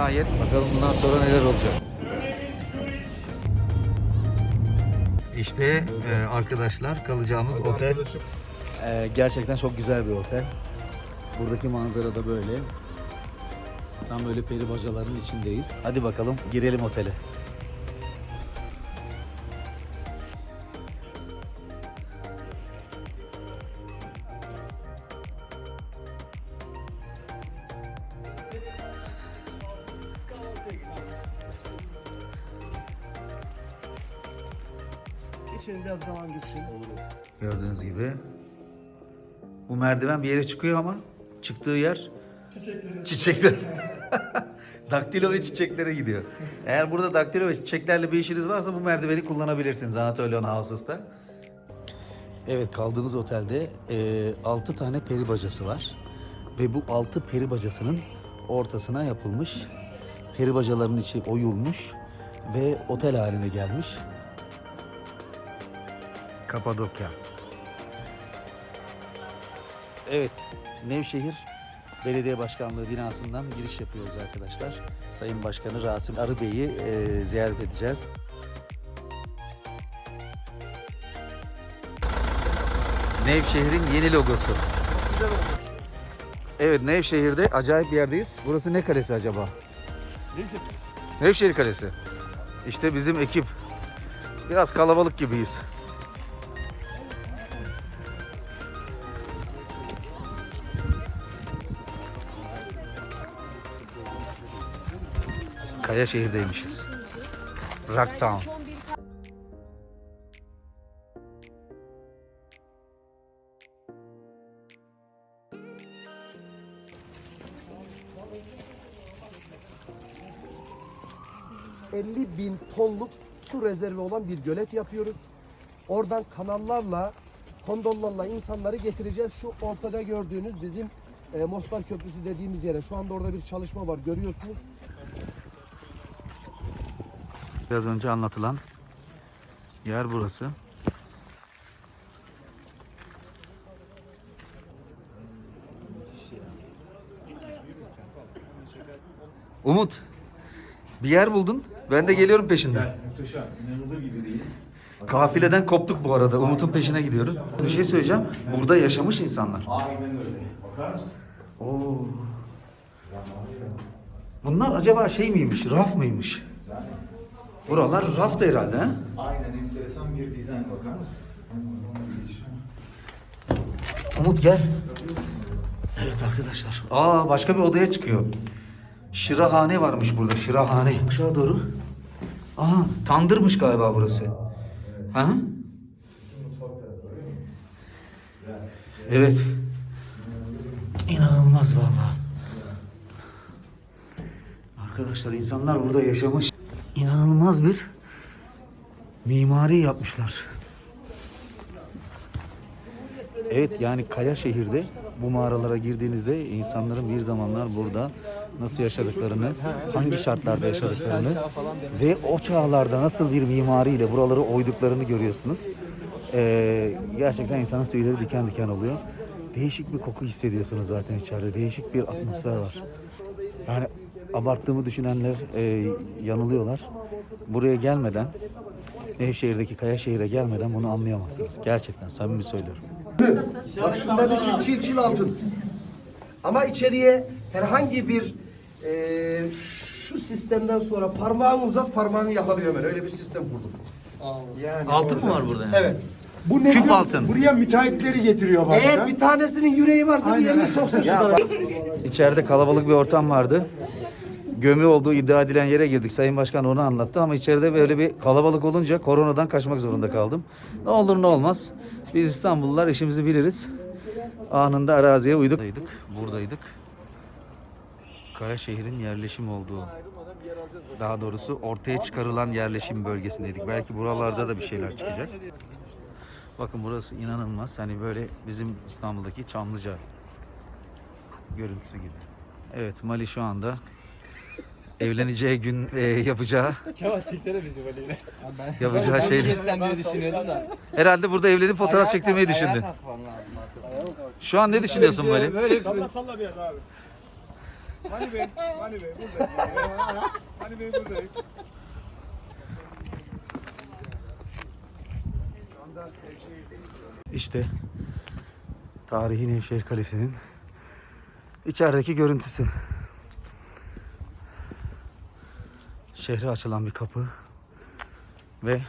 Nihayet. Bakalım bundan sonra neler olacak. İşte e, arkadaşlar kalacağımız otel. Ee, gerçekten çok güzel bir otel. Buradaki manzara da böyle. Tam böyle peri bacaların içindeyiz. Hadi bakalım girelim otele. İçeri biraz zaman. Olur. Gördüğünüz gibi. Bu merdiven bir yere çıkıyor ama çıktığı yer çiçekler. daktilo ve çiçeklere gidiyor. Eğer burada daktilo ve çiçeklerle bir işiniz varsa bu merdiveni kullanabilirsiniz Anatolian House'da. Evet kaldığımız otelde 6 tane peri bacası var. Ve bu 6 peri bacasının ortasına yapılmış. Peri bacaların içi oyulmuş ve otel haline gelmiş. Kapadokya. Evet, Nevşehir Belediye Başkanlığı binasından giriş yapıyoruz arkadaşlar. Sayın Başkanı Rasim Arıbey'i e, ziyaret edeceğiz. Nevşehir'in yeni logosu. Evet Nevşehir'de acayip bir yerdeyiz. Burası ne kalesi acaba? Nevşehir Kalesi. İşte bizim ekip. Biraz kalabalık gibiyiz. Kayaşehir'deymişiz. Rock Town. Hı. 50 bin tonluk su rezervi olan bir gölet yapıyoruz. Oradan kanallarla, kondollarla insanları getireceğiz. Şu ortada gördüğünüz bizim e, Mostar Köprüsü dediğimiz yere. Şu anda orada bir çalışma var görüyorsunuz. Biraz önce anlatılan yer burası. Umut, bir yer buldun. Ben de geliyorum peşinden. Muhteşem, inanılır gibi değil. Kafileden koptuk bu arada. Umut'un peşine gidiyoruz. Bir şey söyleyeceğim. Burada yaşamış insanlar. Aynen öyle. Bakar mısın? Oo. Bunlar acaba şey miymiş, raf mıymış? Buralar raftı herhalde ha? Aynen enteresan bir dizayn bakar mısın? Umut gel. Evet arkadaşlar. Aa başka bir odaya çıkıyor. Şırahane varmış burada. Şırahane. Aşağı doğru. Aha tandırmış galiba burası. Ha? Evet. İnanılmaz vallahi. Arkadaşlar insanlar burada yaşamış. İnanılmaz bir mimari yapmışlar. Evet yani Kaya şehirde bu mağaralara girdiğinizde insanların bir zamanlar burada nasıl yaşadıklarını, hangi şartlarda yaşadıklarını ve o çağlarda nasıl bir mimariyle buraları oyduklarını görüyorsunuz. Ee, gerçekten insanın tüyleri diken diken oluyor. Değişik bir koku hissediyorsunuz zaten içeride. Değişik bir atmosfer var. Yani abarttığımı düşünenler e, yanılıyorlar. Buraya gelmeden, Nevşehir'deki Kayaşehir'e gelmeden bunu anlayamazsınız. Gerçekten samimi söylüyorum. Bak şunların için çil çil altın. Ama içeriye herhangi bir e, şu sistemden sonra parmağını uzat parmağını yakalıyor hemen. Öyle bir sistem kurduk. Yani Altın mı var burada yani? Evet. Bu ne Küp biliyor altın. Buraya müteahhitleri getiriyor başkan. Eğer bir tanesinin yüreği varsa bir elini soksun şurada. İçeride kalabalık bir ortam vardı. Gömü olduğu iddia edilen yere girdik. Sayın Başkan onu anlattı ama içeride böyle bir kalabalık olunca koronadan kaçmak zorunda kaldım. Ne olur ne olmaz. Biz İstanbullular işimizi biliriz. Anında araziye uyduk. Buradaydık. Buradaydık. Kayaşehir'in yerleşim olduğu daha doğrusu ortaya çıkarılan yerleşim bölgesindeydik. Belki buralarda da bir şeyler çıkacak. Bakın burası inanılmaz. Hani böyle bizim İstanbul'daki Çamlıca görüntüsü gibi. Evet Mali şu anda evleneceği gün e, yapacağı Kemal çeksene bizi valiyle. yapacağı şeyler. Sen diye düşünüyordum da. Herhalde burada evlenip fotoğraf çektirmeyi düşündü. Şu an ne düşünüyorsun? Böyle Salla salla biraz abi. Mani Bey, Mani Bey buradayız. Mani Bey buradayız. İşte tarihi Nevşehir Kalesi'nin içerideki görüntüsü. Şehre açılan bir kapı ve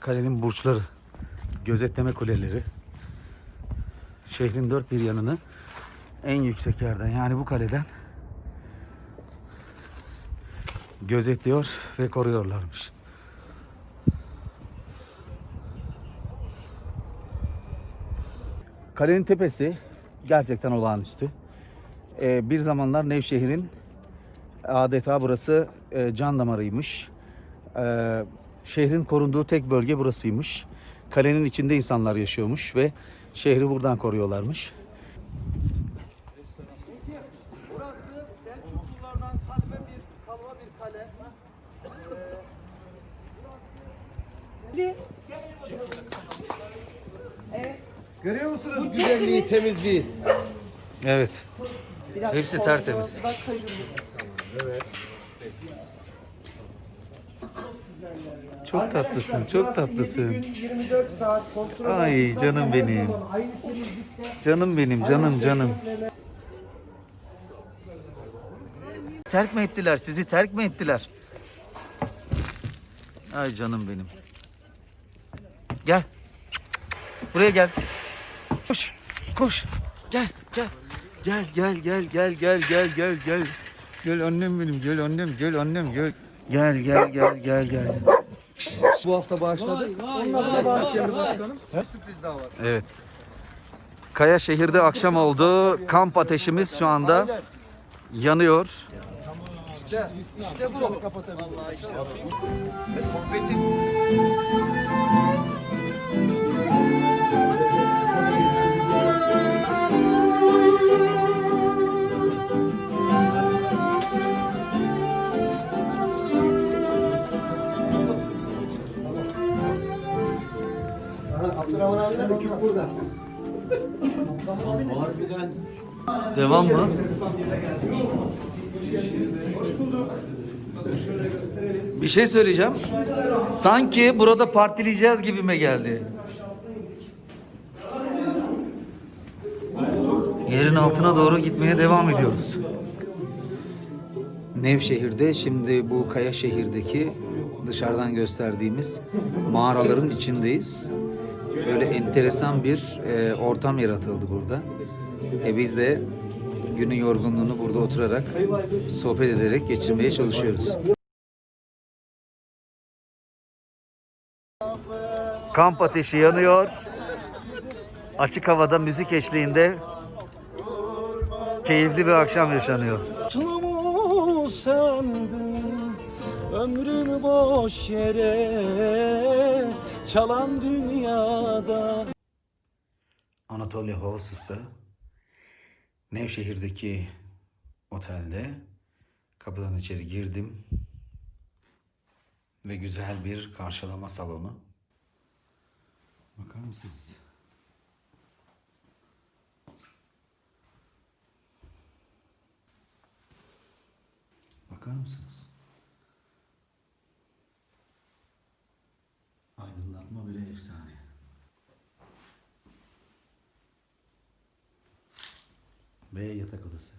kalenin burçları, gözetleme kuleleri şehrin dört bir yanını en yüksek yerden yani bu kaleden gözetliyor ve koruyorlarmış. Kalenin tepesi gerçekten olağanüstü. Ee, bir zamanlar Nevşehir'in adeta burası e, can damarıymış. Ee, şehrin korunduğu tek bölge burasıymış. Kalenin içinde insanlar yaşıyormuş ve şehri buradan koruyorlarmış. Burası Selçuklulardan kalme bir kalma bir kale. Görüyor musunuz güzelliği, temizliği? Evet. Hepsi tertemiz. Çok tatlısın, çok tatlısın. Gün 24 saat kontrol Ay altında canım her benim. zaman Aynı temizlikte. Canım benim, canım canım. Terk mi ettiler? Sizi terk mi ettiler? Ay canım benim. Gel. Buraya gel. Koş. Koş. Gel, gel. Gel, gel, gel, gel, gel, gel, gel, gel. Gel annem benim, gel annem, gel annem, gel. Gel, gel, gel, gel, gel. Bu hafta bağışladık. Onlar da bağışladı başkanım. Sürpriz daha var. Evet. Kaya şehirde akşam oldu. Kamp ateşimiz şu anda yanıyor. İşte, işte bu. Abdurrahman Devam mı? Bir şey söyleyeceğim. Sanki burada partileyeceğiz gibime geldi. Yerin altına doğru gitmeye devam ediyoruz. Nevşehir'de şimdi bu Kaya şehirdeki dışarıdan gösterdiğimiz mağaraların içindeyiz. Böyle enteresan bir e, ortam yaratıldı burada. E biz de günün yorgunluğunu burada oturarak sohbet ederek geçirmeye çalışıyoruz. Kamp ateşi yanıyor. Açık havada müzik eşliğinde keyifli bir akşam yaşanıyor. Tulumu sandım Ömrümü boş yere Çalan dünyada Anatolia Hostes'ta Nevşehir'deki otelde kapıdan içeri girdim ve güzel bir karşılama salonu. Bakar mısınız? Bakar mısınız? Ve yatak odası.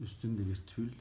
Üstünde bir tül.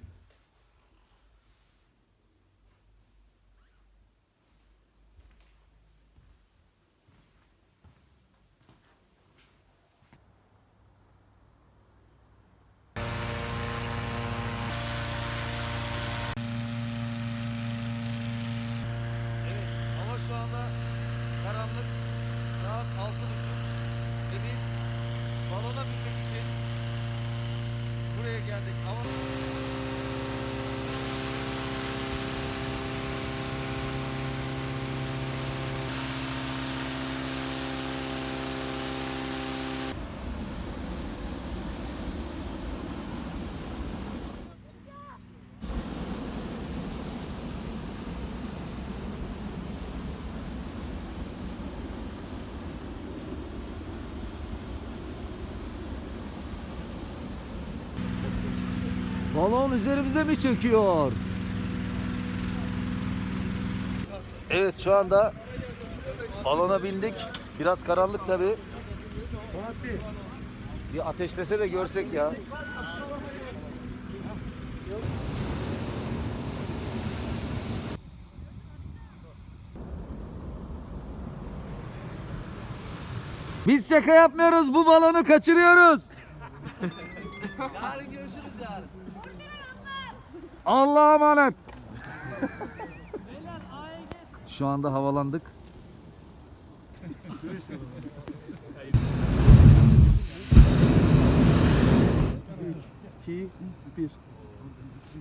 Balon üzerimize mi çöküyor? Evet şu anda balona bindik. Biraz karanlık tabi. Bir ateşlese de görsek ya. Biz şaka yapmıyoruz. Bu balonu kaçırıyoruz. yarın görüşürüz yarın. Allah'a emanet. Şu anda havalandık.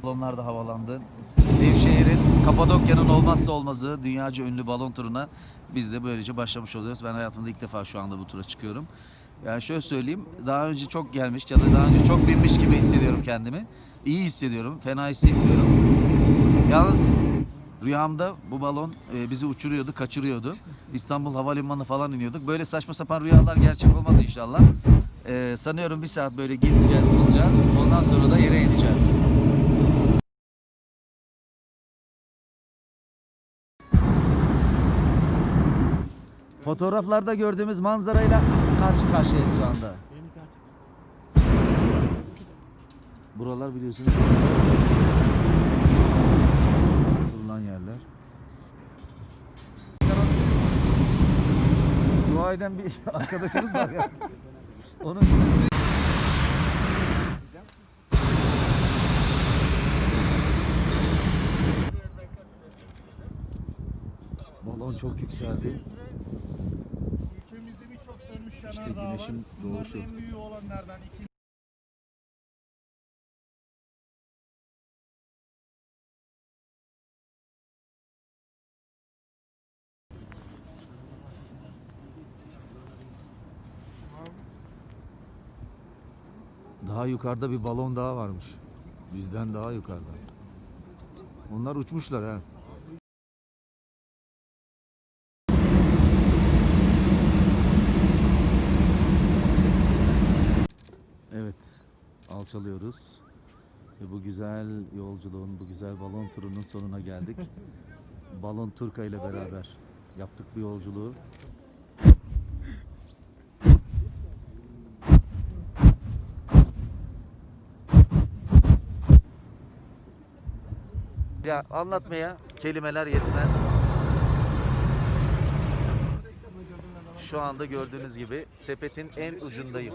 Balonlar da havalandı. Nevşehir'in Kapadokya'nın olmazsa olmazı dünyaca ünlü balon turuna biz de böylece başlamış oluyoruz. Ben hayatımda ilk defa şu anda bu tura çıkıyorum. Yani şöyle söyleyeyim, daha önce çok gelmiş ya da daha önce çok binmiş gibi hissediyorum kendimi. İyi hissediyorum, fena hissetmiyorum. Yalnız rüyamda bu balon e, bizi uçuruyordu, kaçırıyordu. İstanbul Havalimanı falan iniyorduk. Böyle saçma sapan rüyalar gerçek olmaz inşallah. E, sanıyorum bir saat böyle gezeceğiz, bulacağız. Ondan sonra da yere ineceğiz. Fotoğraflarda gördüğümüz manzarayla karşı karşıyayız şu anda. Buralar biliyorsunuz kurulan yerler. Dua eden bir arkadaşımız var ya. Onun Balon çok yükseldi. Ülkemizde birçok sönmüş İşte yanardağ var. güneşin Bunların doğuşu. en büyüğü olanlardan iki Daha yukarıda bir balon daha varmış. Bizden daha yukarıda. Onlar uçmuşlar ha. Evet, alçalıyoruz. Ve bu güzel yolculuğun, bu güzel balon turunun sonuna geldik. balon Turka ile beraber yaptık bu yolculuğu. Ya anlatmaya kelimeler yetmez. Şu anda gördüğünüz gibi sepetin en ucundayım.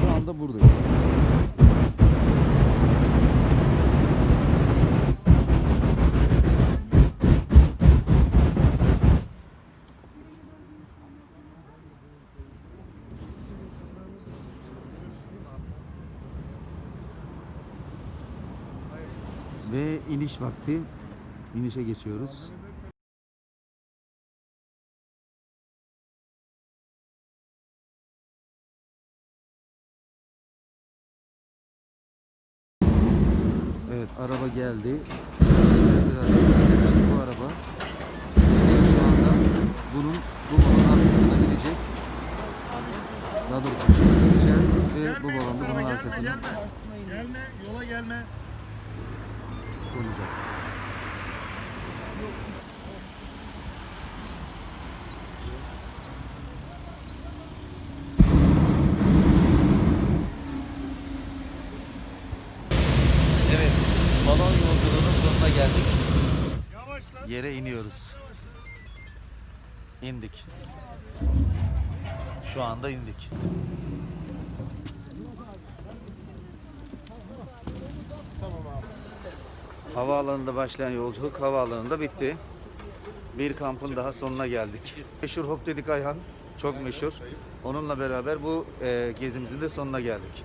Şu anda buradayız. Ve iniş vakti. İnişe geçiyoruz. Evet araba geldi. Bu araba. Şu anda bunun bu balonun arkasına gidecek. Daha doğrusu gideceğiz ve bu balon bunun arkasına Gelme, yola gelme. Konacak. Evet, balon yolculuğunun sonuna geldik. Yavaşla. Yere iniyoruz. İndik. Şu anda indik. Havaalanında başlayan yolculuk havaalanında bitti. Bir kampın daha sonuna geldik. Meşhur Hop dedik Ayhan. Çok meşhur. Onunla beraber bu e, gezimizin de sonuna geldik.